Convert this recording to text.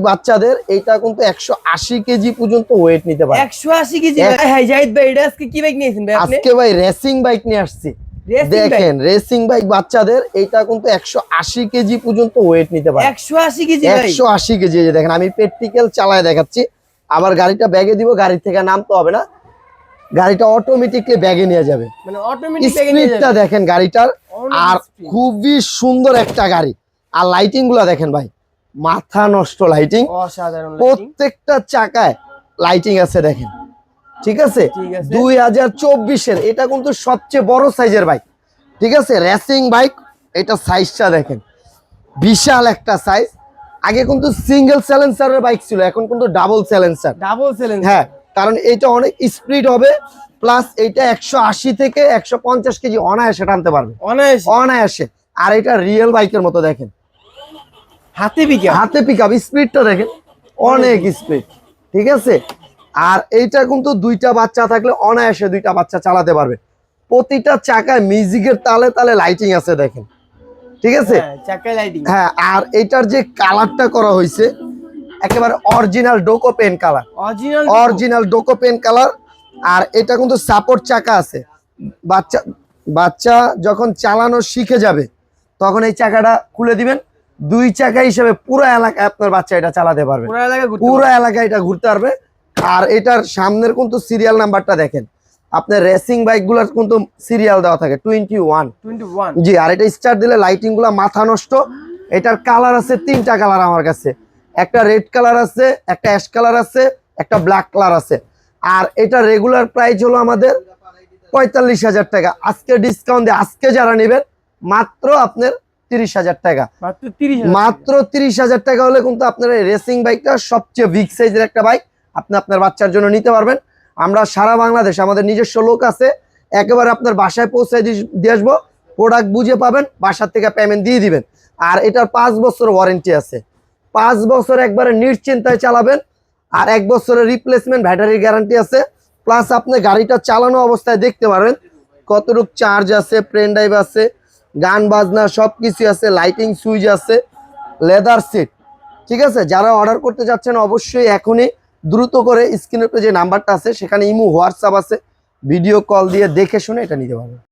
বাচ্চাদের এটা কিন্তু একশো আশি কেজি পর্যন্ত ওয়েট নিতে পারে। একশো আশি কেজি এক- জাহিদ ভাই এটা আজকে কি বাইক নিয়েছেন ভাই আজকে ভাই রেসিং বাইক নিয়ে আসছি। দেখেন রেসিং বাইক বাচ্চাদের এটা কিন্তু একশো আশি কেজি পর্যন্ত ওয়েট নিতে পারে। একশো আশি কেজি একশো আশি কেজি দেখেন আমি প্র্যাকটিক্যাল চালায় দেখাচ্ছি। আবার গাড়িটা ব্যাগে দিব গাড়ি থেকে নামতে হবে না। গাড়িটা অটোমেটিকলি ব্যাগে নিয়ে যাবে। মানে দেখেন গাড়িটার আর খুবই সুন্দর একটা গাড়ি। আর লাইটিংগুলা দেখেন ভাই। মাথা নষ্ট লাইটিং প্রত্যেকটা চাকায় লাইটিং আছে দেখেন। ঠিক আছে। দুই হাজার চব্বিশের এটা কিন্তু সবচেয়ে বড় সাইজের বাইক ঠিক আছে? রেসিং বাইক এটা সাইজটা দেখেন। বিশাল একটা সাইজ আগে কিন্তু সিঙ্গেল স্যালেন্সারের বাইক ছিল এখন কিন্তু ডাবল স্যালেন্সার ডাবল সেলেন হ্যাঁ কারণ এটা অনেক স্পিড হবে প্লাস এটা একশো আশি থেকে একশো পঞ্চাশ কেজি অনায়াসে টানতে পারবে। অনায়াসে। অনায়াসে। আর এটা রিয়েল বাইকের মতো দেখেন। হাতে বিকা হাতে পিক আপ স্পিডটা দেখেন অনেক স্পিড ঠিক আছে? আর এইটা কিন্তু দুইটা বাচ্চা থাকলে অনায়াসে দুইটা বাচ্চা চালাতে পারবে। প্রতিটা চাকায় মিউজিকের তালে তালে লাইটিং আছে দেখেন ঠিক আছে? হ্যাঁ চাকায় লাইটিং হ্যাঁ আর এটার যে কালারটা করা হয়েছে একেবারে original ডোকো pen colour original original ডোকো pen colour আর এটা কিন্তু সাপোর্ট চাকা আছে। বাচ্চা বাচ্চা যখন চালানো শিখে যাবে তখন এই চাকাটা খুলে দিবেন দুই চাকা হিসেবে পুরো এলাকায় আপনার বাচ্চা এটা চালাতে পারবে। পুরো এলাকা এলাকায় এটা ঘুরতে পারবে। আর এটার সামনের কিন্তু সিরিয়াল নাম্বারটা দেখেন। আপনার রেসিং বাইকগুলোর কিন্তু সিরিয়াল দেওয়া থাকে টোয়েন্টি ওয়ান জি আর এটা স্টার্ট দিলে লাইটিংগুলা মাথা নষ্ট। এটার কালার আছে তিনটা কালার আমার কাছে। একটা রেড কালার আছে একটা অ্যাশ কালার আছে একটা ব্ল্যাক কালার আছে। আর এটা রেগুলার প্রাইস হলো আমাদের পঁয়তাল্লিশ হাজার টাকা। আজকে ডিসকাউন্ট দিয়ে আজকে যারা নেবেন মাত্র আপনার তিরিশ হাজার টাকা। মাত্র তিরিশ হাজার টাকা। হলে কিন্তু আপনার রেসিং বাইকটা সবচেয়ে বিগ সাইজের একটা বাইক আপনি আপনার বাচ্চার জন্য নিতে পারবেন। আমরা সারা বাংলাদেশ আমাদের নিজস্ব লোক আছে একেবারে আপনার বাসায় পৌঁছায় দিয়ে- আসব। প্রোডাক্ট বুঝে পাবেন বাসার থেকে পেমেন্ট দিয়ে দিবেন। আর এটার পাঁচ বছর ওয়ারেন্টি আছে। পাঁচ বছর একবারে নিশ্চিন্তায় চালাবেন। আর এক বছরের রিপ্লেসমেন্ট ব্যাটারি গ্যারান্টি আছে। প্লাস আপনি গাড়িটা চালানো অবস্থায় দেখতে পারবেন কতটুক চার্জ আছে প্রেন ড্রাইভ আছে গান, বাজনা সব কিছু আছে লাইটিং সুইচ আছে লেদার সিট ঠিক আছে? যারা অর্ডার করতে যাচ্ছেন, অবশ্যই এখনই দ্রুত করে স্ক্রিনের যে নাম্বারটা আছে, সেখানে ইমু হোয়াটসঅ্যাপ আছে। ভিডিও কল দিয়ে দেখে শুনে এটা নিতে পারবেন।